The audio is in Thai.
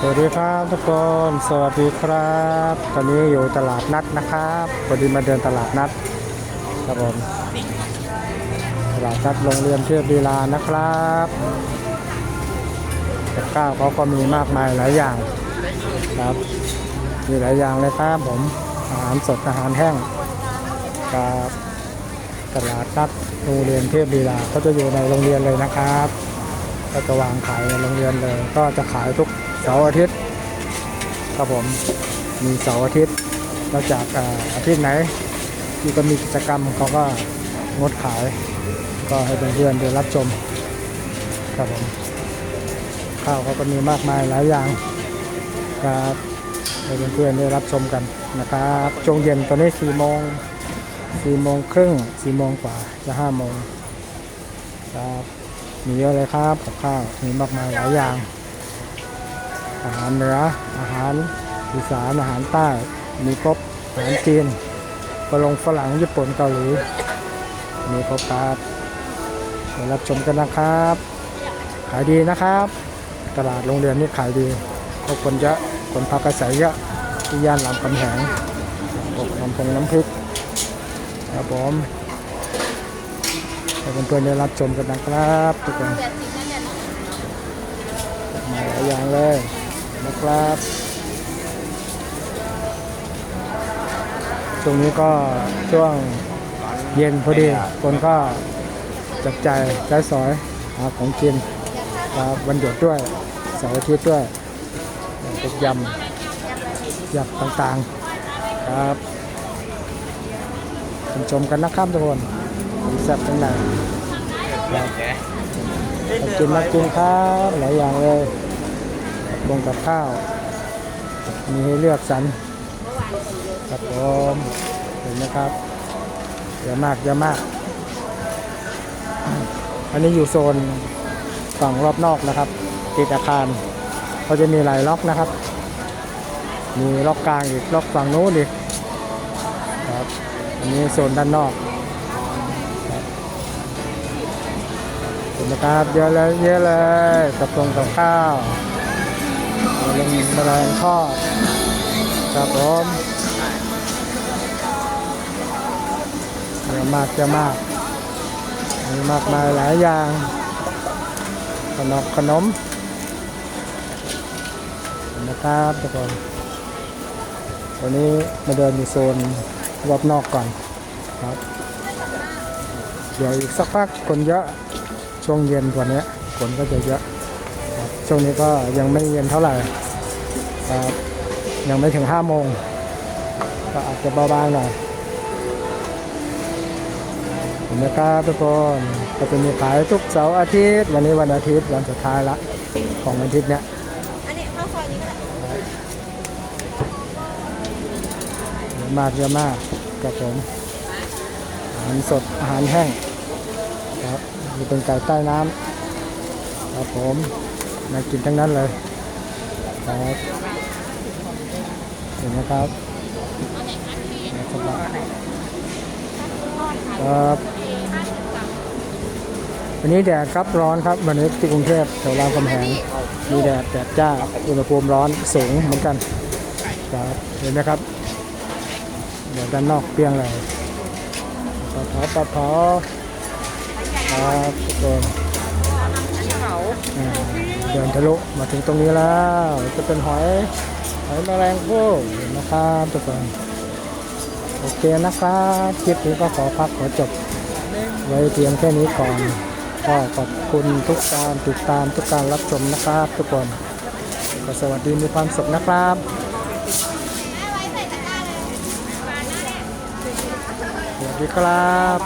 สวัสดีครับทุกคนสวัสดีครับ ตอนนี้อยู่ตลาดนัดนะครับพอดีมาเดินตลาดนัดครับผมตลาดนัดโรงเรียนเทพลีลานะครับกับข้าวเขาก็มีมากมายหลายอย่างครับ มีหลายอย่างเลยครับผมอาหารสดอาหารแห้งครับตลาดนัดโรงเรียนเทพลีลาก็จะอยู่ในโรงเรียนเลยนะครับ ก็จะวางขายในโรงเรียนเลย ก็จะขายทุก สาร์อาทิตย์ครับผมมีเสาร์อาทิตย์นอกจากอาอาทิตย์ไหนที่ก็มีกิจกรรมเขาก็งดขาย ก็ให้เพื่อนๆได้รับชมครับผมข้าวเขาก็มีมากมายหลายอย่างครับให้เพื่อนๆได้รับชมกันนะครับช่วงเย็นตอนนี้สี่โมงสี่โมงครึ่งสี่โมงกว่าจะห้าโมงครับมีเยอะเลยครับกับข้าวมีมากมายหลายอย่าง อาหารเหนืออาหารอีสานอาหารใต้ มีครบอาหารจีนฝรั่งฝรั่งญี่ปุ่นเกาหลีมีครบครับเดี๋ยวรับชมกันนะครับ ขายดีนะครับ ตลาดโรงเรียนนี่ขายดีเพราะคนเยอะคนพักอาศัยเยอะที่ย่านรามคำแหงปกน้ำพงน้ำพริกครับผมให้เพื่อนๆได้รับชมกันนะครับทุกคนมาหลายอย่างเลย นะครับช่วงนี้ก็ช่วงเย็นพอดีคนก็จับใจายใช้สอยหาของกินครับวันหยุดด้วยเสาร์อาทิตย์ด้วยพวกยำยำต่างๆครับชมชมกันนะครับทุกคนแซ่บทั้งนั้นครับมากินมากินครับหลายอย่างเลย ลงกับข้าว มีให้เลือกสรรครับผมเห็นไหมครับเยอะมากเยอะมาก อันนี้อยู่โซนฝั่งรอบนอกนะครับ ติดอาคารเขาจะมีหลายล็อกนะครับ มีล็อกกลางอีกล็อกฝั่งนู้นอีกครับ อันนี้โซนด้านนอกเห็นไหมครับเยอะเลยเยอะเลยกับตรงกับข้าว เอาลงแมลงทอดครับผมเยอะมากเยอะมาก มีมากมายหลายอย่าง ขนมขนมนไหมครับทุกคนวันนี้มาเดินอยู่โซนรอบนอกก่อนครับ เดี๋ยวอีกสักพักคนเยอะช่วงเย็นกว่านี้ฝนก็จะเยอะ ช่วงนี้ก็ยังไม่เย็นเท่าไหร่ครับยังไม่ถึงห้าโมงก็อาจจะเบาๆหน่อยเห็นไหมครับทุกคนก็จะมีขายทุกเสาร์อาทิตย์ วันนี้วันอาทิตย์วันสุดท้ายละของอาทิตย์เนี้ยอันนี้ข้าวซอยนี้ก็เยอะมากเยอะมากครับผมอาหารสดอาหารแห้งครับมีเป็นไก่ใต้น้ำครับผม มากินทั้งนั้นเลยครับเห็นไหมครับครับวันนี้แดดครับร้อนครับวันนี้ที่กรุงเทพแถวรามคำแหงมีแดดแดดจ้าอุณหภูมิร้อนสูงเหมือนกันครับเห็นไหมครับเดี๋ยวด้านนอกเปรี้ยงเลยปะเผาปะเผาครับทุกคน เขาเดินทะลุมาถึงตรงนี้แล้ว จะเป็นหอยหอยแมลงภู่นะครับทุกคนโอเคนะครับคลิปนี้ก็ขอพักขอจบ ไว้เพียงแค่นี้ก่อนก็ขอบคุณทุกการติดตามทุกการรับชมนะครับ ทุกคนก็สวัสดีมีความสุขนะครับสวัสดีครับ